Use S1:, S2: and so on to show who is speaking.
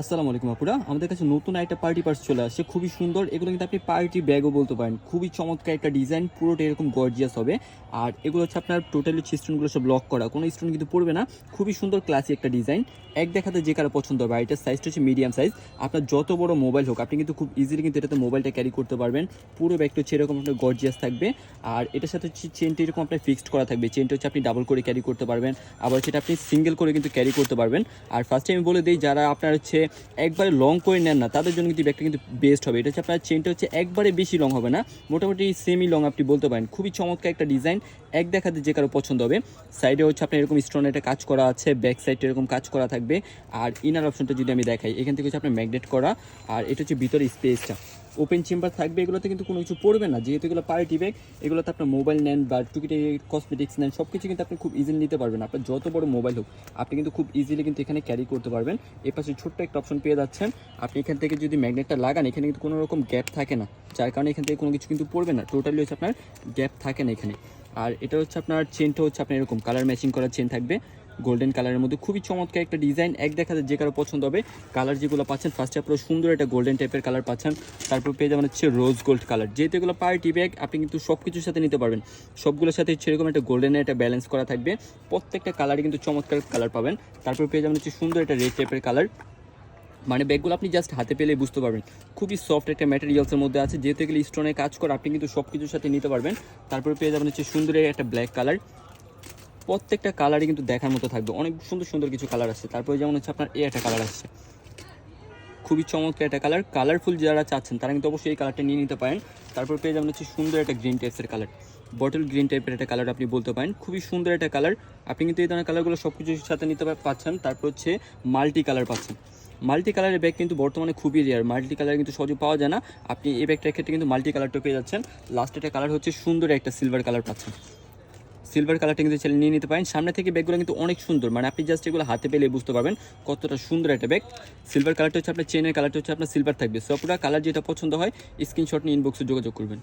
S1: আসসালামু আলাইকুম আপুরা। আমাদের কাছে নতুন একটা পার্টি পার্স চলে আসছে। খুবই সুন্দর। এগুলো কিন্তু আপনি পার্টি ব্যাগও বলতে পারেন। খুবই চমৎকার একটা ডিজাইন পুরোটা এরকম গর্জিয়াস হবে। আর এগুলো হচ্ছে আপনার টোটালি হচ্ছে স্টোনগুলো সব লক করা। কোনো স্টোন কিন্তু পড়বে না। খুবই সুন্দর ক্লাসি একটা ডিজাইন এক দেখাতে যে কারও পছন্দ হবে, আর এটার সাইজটা হচ্ছে মিডিয়াম সাইজ আপনার যত বড় মোবাইল হোক, আপনি কিন্তু খুব ইজিলি কিন্তু এটাতে মোবাইলটা ক্যারি করতে পারবেন। পুরো ব্যাগটা হচ্ছে এরকম আপনার গর্জিয়াস থাকবে। আর এটার সাথে হচ্ছে চেনটা এরকম আপনার ফিক্সড করা থাকবে। চেনটা হচ্ছে আপনি ডাবল করে ক্যারি করতে পারবেন। আবার সেটা আপনি সিঙ্গেল করে কিন্তু ক্যারি করতে পারবেন। আর ফার্স্টে আমি বলে দিই, যারা আপনার হচ্ছে একবারে লং করে নেন না, তাদের জন্য কিন্তু ব্যাগটা কিন্তু বেস্ট হবে। এটা হচ্ছে আপনার চেনটা হচ্ছে একবারে বেশি লং হবে না, মোটামুটি সেমি লং আপনি বলতে পারেন। খুবই চমৎকার একটা ডিজাইন এক দেখাতে যে কারও পছন্দ হবে। সাইডে হচ্ছে আপনার এরকম স্টোন একটা কাজ করা আছে ব্যাক সাইডটা এরকম কাজ করা থাকবে। আর ইনার অপশনটা যদি আমি দেখাই, এখান থেকে হচ্ছে আপনার ম্যাগনেট করা। আর এটা হচ্ছে ভিতরে স্পেসটা ওপেন চেম্বার থাকবে, এগুলোতে কিন্তু কোনো কিছু পড়বে না। যেহেতু এগুলো পার্টি ব্যাগ এগুলোতে আপনার মোবাইল নেন বা টুকিটে কসমেটিক্স নেন সব কিছু কিন্তু আপনি খুব ইজিলি নিতে পারবেন। আপনার যত বড় মোবাইল হোক, আপনি কিন্তু খুব ইজিলি কিন্তু এখানে ক্যারি করতে পারবেন। এ পাশে ছোট্ট একটা অপশন পেয়ে যাচ্ছেন। আপনি এখান থেকে যদি ম্যাগনেটটা লাগান, এখানে কিন্তু কোনো রকম গ্যাপ থাকে না। যার কারণে এখান থেকে কোনো কিছু কিন্তু পড়বে না। টোটালি হচ্ছে আপনার গ্যাপ থাকে না এখানে। আর এটা হচ্ছে আপনার চেনটা হচ্ছে আপনার এরকম কালার ম্যাচিং করা চেন থাকবে। গোল্ডেন কালারের মধ্যে খুবই চমৎকার একটা ডিজাইন এক দেখা যায় যে কারও পছন্দ হবে। কালার যেগুলো পাচ্ছেন ফার্স্টে আপনার সুন্দর একটা গোল্ডেন টাইপের কালার পাচ্ছেন। তারপর পেয়ে যাবেন হচ্ছে রোজ গোল্ড কালার যেহেতু এগুলো পার্টি ব্যাগ আপনি কিন্তু সব কিছুর সাথে নিতে পারবেন। সবগুলোর সাথে সেরকম একটা গোল্ডেনের একটা ব্যালেন্স করা থাকবে। প্রত্যেকটা কালারই কিন্তু চমৎকার কালার পাবেন। তারপর পেয়ে যাবেন হচ্ছে সুন্দর একটা রেড টাইপের কালার মানে ব্যাগগুলো আপনি জাস্ট হাতে পেলে বুঝতে পারবেন। খুবই সফট একটা ম্যাটেরিয়ালসের মধ্যে আছে। যেহেতু এগুলো স্টোনে কাজ করে, আপনি কিন্তু সব কিছুর সাথে নিতে পারবেন। তারপরে পেয়ে যাবেন হচ্ছে সুন্দর একটা ব্ল্যাক কালার প্রত্যেকটা কালারই কিন্তু দেখার মতো থাকবে। অনেক সুন্দর সুন্দর কিছু কালার আসছে। তারপরে যেমন হচ্ছে আপনার এ একটা কালার আসছে। খুবই চমৎকার একটা কালার কালারফুল যারা চাচ্ছেন, তারা কিন্তু অবশ্যই এই কালারটা নিয়ে নিতে পারেন। তারপর পেয়ে যাবেন হচ্ছে সুন্দর একটা গ্রিন টাইপসের কালার বটল গ্রিন টাইপের একটা কালার আপনি বলতে পারেন। খুবই সুন্দর একটা কালার আপনি কিন্তু এই ধরনের কালারগুলো সব কিছুর সাথে নিতে পাচ্ছেন। তারপর হচ্ছে মাল্টি কালার পাচ্ছেন। মাল্টি কালারের ব্যাগ কিন্তু বর্তমানে খুবই রেয়ার মাল্টি কালার কিন্তু সহজে পাওয়া যায় না। আপনি এই ব্যাগটার ক্ষেত্রে কিন্তু মাল্টি কালারটা পেয়ে যাচ্ছেন। লাস্ট একটা কালার হচ্ছে সুন্দর একটা সিলভার কালার পাচ্ছেন। সিলভার কালারটা কিন্তু ছেলে নিয়ে নিতে পারেন। সামনে থেকে ব্যাগগুলো কিন্তু অনেক সুন্দর। মানে আপনি জাস্ট এগুলো হাতে পেলে বুঝতে পারবেন কতটা সুন্দর একটা ব্যাগ সিলভার কালারটা হচ্ছে আপনার চেনের কালারটা হচ্ছে আপনার সিলভার থাকবে। সো পুরো কালার যেটা পছন্দ হয় স্ক্রিনশট নিয়ে ইনবক্সে যোগাযোগ করবেন।